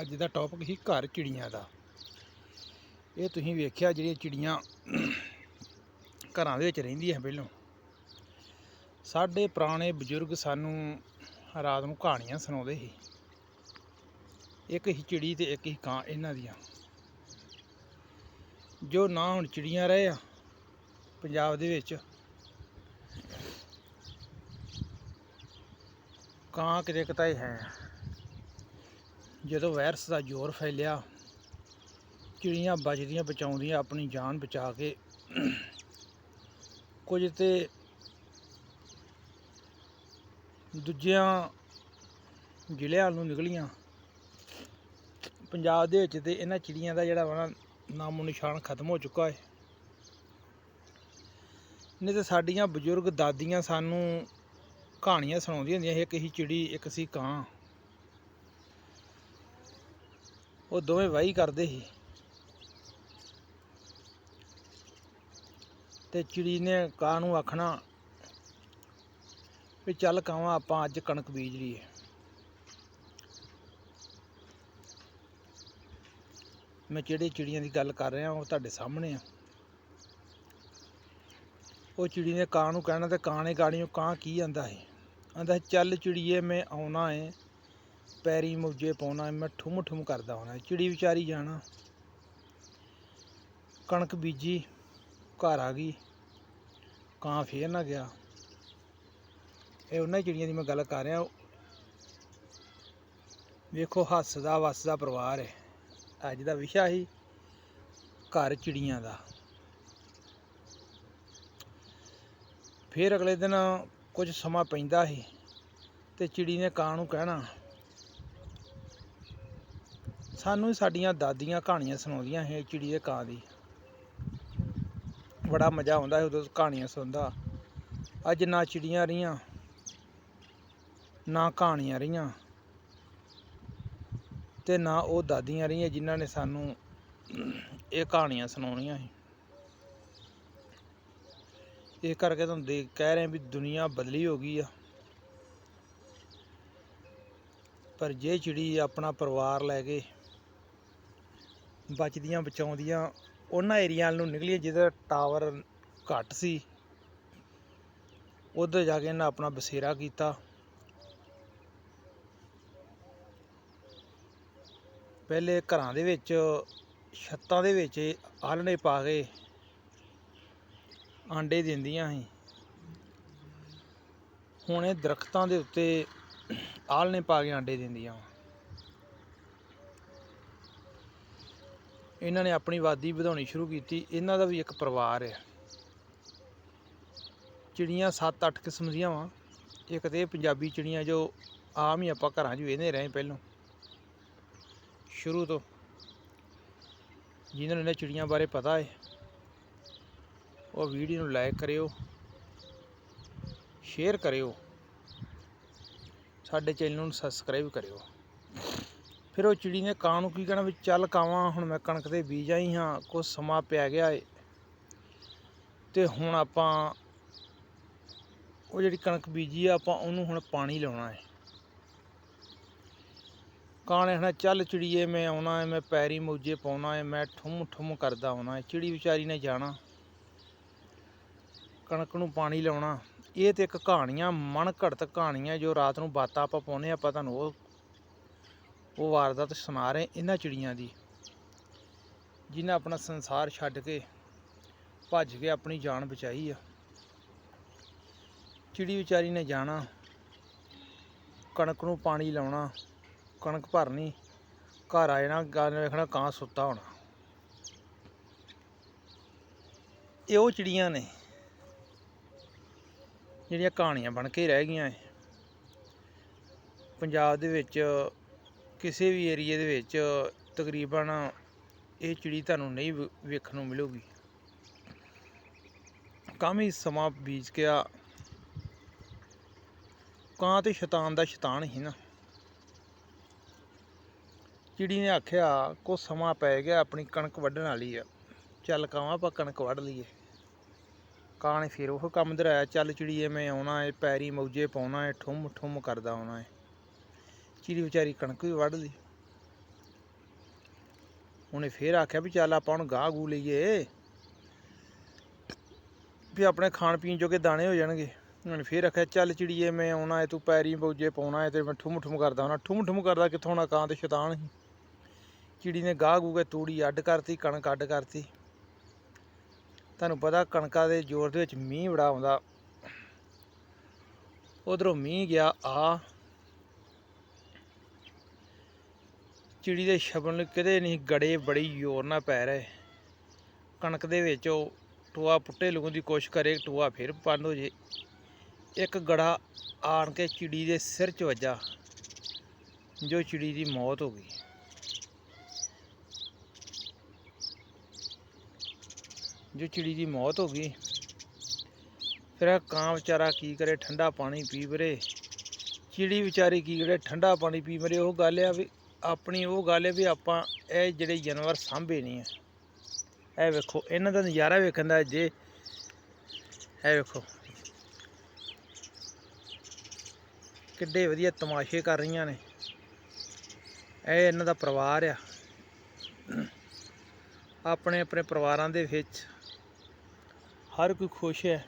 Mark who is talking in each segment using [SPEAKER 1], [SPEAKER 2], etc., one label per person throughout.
[SPEAKER 1] ਅੱਜ ਦਾ ਟੌਪਿਕ ਸੀ ਘਰ ਚਿੜੀਆਂ ਦਾ। ਇਹ ਤੁਸੀਂ ਵੇਖਿਆ ਜਿਹੜੀਆਂ ਚਿੜੀਆਂ ਘਰਾਂ ਦੇ ਵਿੱਚ ਰਹਿੰਦੀਆਂ ਪਹਿਲਾਂ। ਸਾਡੇ ਪੁਰਾਣੇ ਬਜ਼ੁਰਗ ਸਾਨੂੰ ਰਾਤ ਨੂੰ ਕਹਾਣੀਆਂ ਸੁਣਾਉਂਦੇ ਸੀ। ਇੱਕ ਹੀ ਚਿੜੀ ਤੇ ਇੱਕ ਹੀ ਕਾਂ ਇਹਨਾਂ ਦੀਆਂ। ਜੋ ਨਾ ਹੁਣ ਚਿੜੀਆਂ ਰਹੇ ਆ ਪੰਜਾਬ ਦੇ ਵਿੱਚ, ਕਾਂ ਕਿਤੇ ਕਿਤੇ ਹੈ। ਜਦੋਂ ਵਾਇਰਸ ਦਾ ਜ਼ੋਰ ਫੈਲਿਆ, ਚਿੜੀਆਂ ਬਚਦੀਆਂ ਬਚਾਉਂਦੀਆਂ ਆਪਣੀ ਜਾਨ ਬਚਾ ਕੇ ਕੁਝ ਤੇ ਦੂਜਿਆਂ ਜ਼ਿਲ੍ਹਿਆਂ ਨੂੰ ਨਿਕਲੀਆਂ। ਪੰਜਾਬ ਦੇ ਵਿੱਚ ਤੇ ਇਹਨਾਂ ਚਿੜੀਆਂ ਦਾ ਜਿਹੜਾ ਵਾ ਨਾਮੋ ਨਿਸ਼ਾਨ ਖਤਮ ਹੋ ਚੁੱਕਾ ਹੈ। ਨਹੀਂ ਤੇ ਸਾਡੀਆਂ ਬਜ਼ੁਰਗ ਦਾਦੀਆਂ ਸਾਨੂੰ ਕਹਾਣੀਆਂ ਸੁਣਾਉਂਦੀਆਂ ਹੁੰਦੀਆਂ ਸੀ, ਇੱਕ ਸੀ ਚਿੜੀ, ਇੱਕ ਸੀ ਕਾਂ। ਉਹ ਦੋਵੇਂ ਵਾਹੀ ਕਰਦੇ ਸੀ। ਤੇ ਚਿੜੀ ਨੇ ਕਾਂ ਨੂੰ ਆਖਣਾ ਵੀ ਚੱਲ ਕਾਵਾਂ ਆਪਾਂ ਅੱਜ ਕਣਕ ਬੀਜ ਲਈਏ। ਮੈਂ ਜਿਹੜੇ ਚਿੜੀਆਂ ਦੀ ਗੱਲ ਕਰ ਰਿਹਾ, ਉਹ ਤੁਹਾਡੇ ਸਾਹਮਣੇ ਆ। ਉਹ ਚਿੜੀ ਨੇ ਕਾਂ ਨੂੰ ਕਹਿਣਾ ਤੇ ਕਾਂ ਨੇ ਗਾੜੀਆਂ ਕਾਂ ਕੀ ਆਂਦਾ ਹੈ ਆਂਦਾ ਚੱਲ ਚਿੜੀਏ, ਮੈਂ ਆਉਣਾ ਏ। ਪੈਰੀ ਮੁੱਜੇ ਪਾਉਣਾ, ਮੈਂ ਠੁਮ ਠੁਮ ਕਰਦਾ ਹੋਣਾ, ਚਿੜੀ ਵਿਚਾਰੀ ਜਾਣਾ। ਕਣਕ ਬੀਜੀ, ਘਰ ਆ ਗਈ, ਕਾਂ ਫੇਰ ਨਾ ਗਿਆ। ਇਹ ਉਹਨਾਂ ਚਿੜੀਆਂ ਦੀ ਮੈਂ ਗੱਲ ਕਰ ਰਿਹਾ। ਵੇਖੋ, ਹੱਸਦਾ ਵਸਦਾ ਪਰਿਵਾਰ ਹੈ। ਅੱਜ ਦਾ ਵਿਸ਼ਾ ਹੀ ਘਰ ਚਿੜੀਆਂ ਦਾ। ਫਿਰ ਅਗਲੇ ਦਿਨ ਕੁਝ ਸਮਾਂ ਪੈਂਦਾ ਸੀ ਤੇ ਚਿੜੀ ਨੇ ਕਾਂ ਨੂੰ ਕਹਿਣਾ ਸਾਨੂੰ ਸਾਡੀਆਂ ਦਾਦੀਆਂ ਕਹਾਣੀਆਂ ਸੁਣਾਉਂਦੀਆਂ ਸੀ ਚਿੜੀ ਦੇ ਕਾਂ ਦੀ। ਬੜਾ ਮਜ਼ਾ ਆਉਂਦਾ ਸੀ ਉਦੋਂ ਕਹਾਣੀਆਂ ਸੁਣਦਾ ਅੱਜ ਨਾ ਚਿੜੀਆਂ ਰਹੀਆਂ, ਨਾ ਕਹਾਣੀਆਂ ਰਹੀਆਂ ਤੇ ਨਾ ਉਹ ਦਾਦੀਆਂ ਰਹੀਆਂ ਜਿਨ੍ਹਾਂ ਨੇ ਸਾਨੂੰ ਇਹ ਕਹਾਣੀਆਂ ਸੁਣਾਉਣੀਆਂ ਸੀ। ਇਹ ਕਰਕੇ ਤੁਹਾਨੂੰ ਦੇਖ ਕਹਿ ਰਹੇ ਵੀ ਦੁਨੀਆ ਬਦਲੀ ਹੋ ਗਈ ਆ। ਪਰ ਜੇ ਚਿੜੀ ਆਪਣਾ ਪਰਿਵਾਰ ਲੈ ਕੇ ਬਚਦੀਆਂ, ਬਚਾਉਂਦੀਆਂ, ਉਹਨਾਂ ਏਰੀਆ ਨੂੰ ਨਿਕਲੀ ਜਿਹਦਾ ਟਾਵਰ ਘੱਟ ਸੀ। ਉੱਧਰ ਜਾ ਕੇ ਇਹਨਾਂ ਆਪਣਾ ਬਸੇਰਾ ਕੀਤਾ। ਪਹਿਲੇ ਘਰਾਂ ਦੇ ਵਿੱਚ, ਛੱਤਾਂ ਦੇ ਵਿੱਚ ਆਲਣੇ ਪਾ ਕੇ ਆਂਡੇ ਦਿੰਦੀਆਂ ਸੀ। ਹੁਣ ਇਹ ਦਰਖਤਾਂ ਦੇ ਉੱਤੇ ਆਲਣੇ ਪਾ ਕੇ ਆਂਡੇ ਦਿੰਦੀਆਂ। ਇਹਨਾਂ ਨੇ ਆਪਣੀ ਆਬਾਦੀ ਵਧਾਉਣੀ ਸ਼ੁਰੂ ਕੀਤੀ। ਇਹਨਾਂ ਦਾ ਵੀ ਇੱਕ ਪਰਿਵਾਰ ਹੈ। ਚਿੜੀਆਂ 7-8 ਕਿਸਮ ਦੀਆਂ ਵਾ। ਇੱਕ ਤੇ ਇਹ ਪੰਜਾਬੀ ਚਿੜੀਆਂ ਜੋ ਆਮ ਹੀ ਆਪਾਂ ਘਰਾਂ 'ਚ ਵੇਖਦੇ ਰਹੇ ਪਹਿਲਾਂ। ਸ਼ੁਰੂ ਤੋਂ। ਜਿਨ੍ਹਾਂ ਨੂੰ ਇਹਨਾਂ ਚਿੜੀਆਂ ਬਾਰੇ ਪਤਾ ਹੈ, ਉਹ ਵੀਡੀਓ ਨੂੰ ਲਾਈਕ ਕਰਿਓ, ਸ਼ੇਅਰ ਕਰਿਓ। ਸਾਡੇ ਚੈਨਲ ਨੂੰ ਸਬਸਕ੍ਰਾਈਬ ਕਰਿਓ। ਫਿਰ ਉਹ ਚਿੜੀ ਨੇ ਕਾਂ ਨੂੰ ਕੀ ਕਹਿਣਾ ਵੀ ਚੱਲ ਕਾਵਾਂ, ਹੁਣ ਮੈਂ ਕਣਕ ਦੇ ਬੀਜ ਆਈ ਹਾਂ ਕੁਝ ਸਮਾਂ ਪੈ ਗਿਆ ਏ। ਤੇ ਹੁਣ ਆਪਾਂ ਉਹ ਜਿਹੜੀ ਕਣਕ ਬੀਜੀ ਆ, ਆਪਾਂ ਉਹਨੂੰ ਹੁਣ ਪਾਣੀ ਲਾਉਣਾ ਹੈ ਕਾਂ ਨੇ ਹਣਾ ਚੱਲ ਚਿੜੀਏ, ਮੈਂ ਆਉਣਾ ਹੈ ਮੈਂ ਪੈਰੀ ਮੋਜੇ ਪਾਉਣਾ ਏ, ਮੈਂ ਠੁੰਮ ਠੁੰਮ ਕਰਦਾ ਆਉਣਾ ਹੈ ਚਿੜੀ ਵਿਚਾਰੀ ਨੇ ਜਾਣਾ, ਕਣਕ ਨੂੰ ਪਾਣੀ ਲਾਉਣਾ। ਇਹ ਤੇ ਇੱਕ ਕਹਾਣੀਆਂ, ਮਨ ਘੜਤ ਕਹਾਣੀਆਂ, ਜੋ ਰਾਤ ਨੂੰ ਬਾਤਾਂ ਆਪਾਂ ਪਾਉਂਦੇ ਆਪਾਂ ਤੁਹਾਨੂੰ ਉਹ ਉਹ ਵਾਰਦਾਤ ਸੁਣਾ ਰਹੇ ਇਹਨਾਂ ਚਿੜੀਆਂ ਦੀ। ਜਿਨ੍ਹਾਂ ਆਪਣਾ ਸੰਸਾਰ ਛੱਡ ਕੇ ਭੱਜ ਕੇ ਆਪਣੀ ਜਾਨ ਬਚਾਈ ਆ। ਚਿੜੀ ਵਿਚਾਰੀ ਨੇ ਜਾਣਾ, ਕਣਕ ਨੂੰ ਪਾਣੀ ਲਾਉਣਾ, ਕਣਕ ਭਰਨੀ, ਘਰ ਆ ਜਾਣਾ ਗਾਂ ਵੇਖਣਾ ਕਾਂ ਸੁੱਤਾ ਹੋਣਾ। ਇਹ ਉਹ ਚਿੜੀਆਂ ਨੇ ਜਿਹੜੀਆਂ ਕਹਾਣੀਆਂ ਬਣ ਕੇ ਰਹਿ ਗਈਆਂ ਏ ਪੰਜਾਬ ਦੇ ਵਿੱਚ ਕਿਸੇ ਵੀ ਏਰੀਏ ਦੇ ਵਿੱਚ ਤਕਰੀਬਨ ਇਹ ਚਿੜੀ ਤੁਹਾਨੂੰ ਨਹੀਂ ਵੇ- ਵੇਖਣ ਨੂੰ ਮਿਲੂਗੀ। ਕਾਫੀ ਸਮਾਂ ਬੀਜ ਗਿਆ। ਕਾਂ ਤੇ ਸ਼ੈਤਾਨ ਦਾ ਸ਼ੈਤਾਨ ਹੀ ਨਾ। ਚਿੜੀ ਨੇ ਆਖਿਆ ਕੋ ਸਮਾਂ ਪੈ ਗਿਆ, ਆਪਣੀ ਕਣਕ ਵੱਢਣ ਵਾਲੀ ਆ। ਚੱਲ ਕਾਵਾਂ ਆਪਾਂ ਕਣਕ ਵੱਢ ਲਈਏ। ਕਾਂ ਨੇ ਫਿਰ ਉਹ ਕੰਮ ਦਰਾਇਆ, ਚੱਲ ਚਿੜੀਏ ਮੈਂ ਆਉਣਾ ਏ, ਪੈਰੀ ਮੌਜੇ ਪਾਉਣਾ ਏ ਠੁੰਮ ਠੁੰਮ ਕਰਦਾ ਆਉਣਾ ਏ। ਚਿੜੀ ਵਿਚਾਰੀ ਕਣਕ ਵੀ ਵੱਢ ਲਈ। ਉਹਨੇ ਫੇਰ ਆਖਿਆ ਵੀ ਚੱਲ ਆਪਾਂ ਹੁਣ ਗਾਹ ਗੂ ਲਈਏ। ਵੀ ਆਪਣੇ ਖਾਣ ਪੀਣ ਜੋਗੇ ਦਾਣੇ ਹੋ ਜਾਣਗੇ। ਉਹਨੇ ਫੇਰ ਆਖਿਆ, ਚੱਲ ਚਿੜੀਏ ਮੈਂ ਆਉਣਾ ਹੈ ਤੂੰ ਪੈਰੀ ਬੋਜੇ ਪਾਉਣਾ ਏ, ਤੇ ਮੈਂ ਠੁਮ ਠੁਮ ਕਰਦਾ ਹੋਣਾ। ਠੁਮ ਠੁਮ ਕਰਦਾ ਕਿੱਥੋਂ ਨਾ ਕਾਂ ਤੇ ਸ਼ੈਤਾਨ ਸੀ ਚਿੜੀ ਨੇ ਗਾਹ ਗੂ ਕੇ ਤੂੜੀ ਅੱਡ ਕਰਤੀ, ਕਣਕ ਅੱਡ ਕਰਤੀ। ਤੁਹਾਨੂੰ ਪਤਾ ਕਣਕਾਂ ਦੇ ਜ਼ੋਰ ਦੇ ਵਿੱਚ ਮੀਂਹ ਬੜਾ ਆਉਂਦਾ। ਉਧਰੋਂ ਮੀਂਹ ਗਿਆ, ਆ ਚਿੜੀ ਦੇ ਛਪਣ ਲਈ ਕਿਤੇ ਨਹੀਂ ਗੜੇ ਬੜੀ ਜ਼ੋਰ ਨਾਲ ਪੈ ਰਹੇ। ਕਣਕ ਦੇ ਵਿੱਚ ਉਹ ਟੋਆ ਪੁੱਟੇ ਲਗਾਉਣ ਦੀ ਕੋਸ਼ਿਸ਼ ਕਰੇ, ਟੋਆ ਫਿਰ ਬੰਦ ਹੋ ਜੇ। ਇੱਕ ਗੜਾ ਆਣ ਕੇ ਚਿੜੀ ਦੇ ਸਿਰ 'ਚ ਵੱਜਾ, ਜੋ ਚਿੜੀ ਦੀ ਮੌਤ ਹੋ ਗਈ। ਜੋ ਚਿੜੀ ਦੀ ਮੌਤ ਹੋ ਗਈ, ਫਿਰ ਇਹ ਕਾਂ ਵਿਚਾਰਾ ਕੀ ਕਰੇ, ਠੰਡਾ ਪਾਣੀ ਪੀ ਵਰੇ ਚਿੜੀ ਵਿਚਾਰੀ ਕੀ ਕਰੇ, ਠੰਡਾ ਪਾਣੀ ਪੀ ਮਰੇ ਉਹ ਗੱਲ ਆ ਵੀ ਆਪਣੀ ਉਹ ਗੱਲ ਹੈ ਵੀ ਆਪਾਂ ਇਹ ਜਿਹੜੇ ਜਾਨਵਰ ਸਾਂਭੇ ਨਹੀਂ ਆ ਇਹ ਵੇਖੋ, ਇਹਨਾਂ ਦਾ ਨਜ਼ਾਰਾ ਵੇਖਣ ਦਾ ਜੇ, ਇਹ ਵੇਖੋ। ਕਿੱਡੇ ਵਧੀਆ ਤਮਾਸ਼ੇ ਕਰ ਰਹੀਆਂ ਨੇ। ਇਹ ਇਹਨਾਂ ਦਾ ਪਰਿਵਾਰ ਆ। ਆਪਣੇ ਆਪਣੇ ਪਰਿਵਾਰਾਂ ਦੇ ਵਿੱਚ ਹਰ ਕੋਈ ਖੁਸ਼ ਹੈ।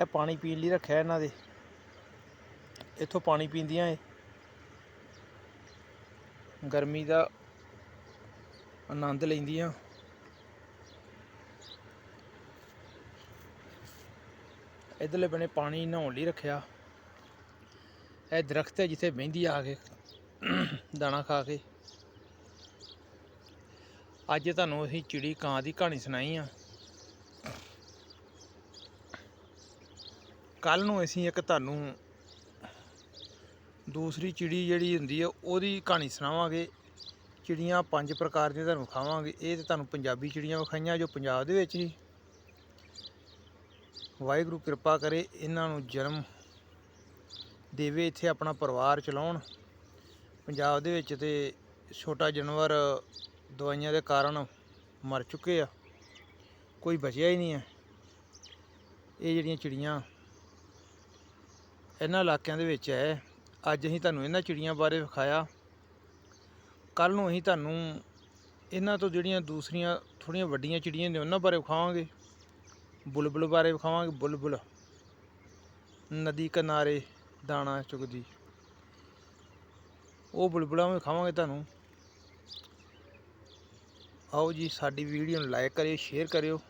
[SPEAKER 1] ਇਹ ਪਾਣੀ ਪੀਣ ਲਈ ਰੱਖਿਆ ਇਹਨਾਂ ਦੇ। ਇੱਥੋਂ ਪਾਣੀ ਪੀਂਦੀਆਂ ਏ। ਗਰਮੀ ਦਾ ਆਨੰਦ ਲੈਂਦੀਆਂ। ਇਧਰਲੇ ਬਨੇ ਪਾਣੀ ਨਹਾਉਣ ਲਈ ਰੱਖਿਆ। ਇਹ ਦਰਖਤ ਹੈ ਜਿੱਥੇ ਬਹਿੰਦੀ ਆ ਕੇ, ਦਾਣਾ ਖਾ ਕੇ। ਅੱਜ ਤੁਹਾਨੂੰ ਅਸੀਂ ਚਿੜੀ ਕਾਂ ਦੀ ਕਹਾਣੀ ਸੁਣਾਈ ਆ। ਕੱਲ ਨੂੰ ਅਸੀਂ ਇੱਕ ਤੁਹਾਨੂੰ ਦੂਸਰੀ ਚਿੜੀ ਜਿਹੜੀ ਹੁੰਦੀ ਆ, ਉਹਦੀ ਕਹਾਣੀ ਸੁਣਾਵਾਂਗੇ। ਚਿੜੀਆਂ ਪੰਜ ਪ੍ਰਕਾਰ ਦੀਆਂ ਤੁਹਾਨੂੰ ਵਿਖਾਵਾਂਗੇ ਇਹ ਤੇ ਤੁਹਾਨੂੰ ਪੰਜਾਬੀ ਚਿੜੀਆਂ ਵਿਖਾਈਆਂ, ਜੋ ਪੰਜਾਬ ਦੇ ਵਿੱਚ ਹੀ ਵਾਹਿਗੁਰੂ ਕਿਰਪਾ ਕਰੇ ਇਹਨਾਂ ਨੂੰ ਜਨਮ ਦੇਵੇ, ਇੱਥੇ ਆਪਣਾ ਪਰਿਵਾਰ ਚਲਾਉਣ। ਪੰਜਾਬ ਦੇ ਵਿੱਚ ਤੇ ਛੋਟਾ ਜਾਨਵਰ ਦਵਾਈਆਂ ਦੇ ਕਾਰਨ ਮਰ ਚੁੱਕੇ ਆ। ਕੋਈ ਬਚਿਆ ਹੀ ਨਹੀਂ ਹੈ ਇਹ ਜਿਹੜੀਆਂ ਚਿੜੀਆਂ ਇਹਨਾਂ ਇਲਾਕਿਆਂ ਦੇ ਵਿੱਚ ਹੈ। ਅੱਜ ਅਸੀਂ ਤੁਹਾਨੂੰ ਇਹਨਾਂ ਚਿੜੀਆਂ ਬਾਰੇ ਵਿਖਾਇਆ। ਕੱਲ ਨੂੰ ਅਸੀਂ ਤੁਹਾਨੂੰ ਇਹਨਾਂ ਤੋਂ ਜਿਹੜੀਆਂ ਦੂਸਰੀਆਂ ਥੋੜੀਆਂ ਵੱਡੀਆਂ ਚਿੜੀਆਂ ਨੇ ਉਹਨਾਂ ਬਾਰੇ ਵਿਖਾਵਾਂਗੇ। ਬੁਲਬੁਲ ਬਾਰੇ ਵਿਖਾਵਾਂਗੇ। ਬੁਲਬੁਲ, ਨਦੀ ਕਿਨਾਰੇ ਦਾਣਾ ਚੁਗਦੀ। ਉਹ ਬੁਲਬੁਲਾਂ ਵੀ ਵਿਖਾਵਾਂਗੇ ਤੁਹਾਨੂੰ। ਆਓ ਜੀ, ਸਾਡੀ ਵੀਡੀਓ ਨੂੰ ਲਾਈਕ ਕਰਿਓ ਸ਼ੇਅਰ ਕਰਿਓ।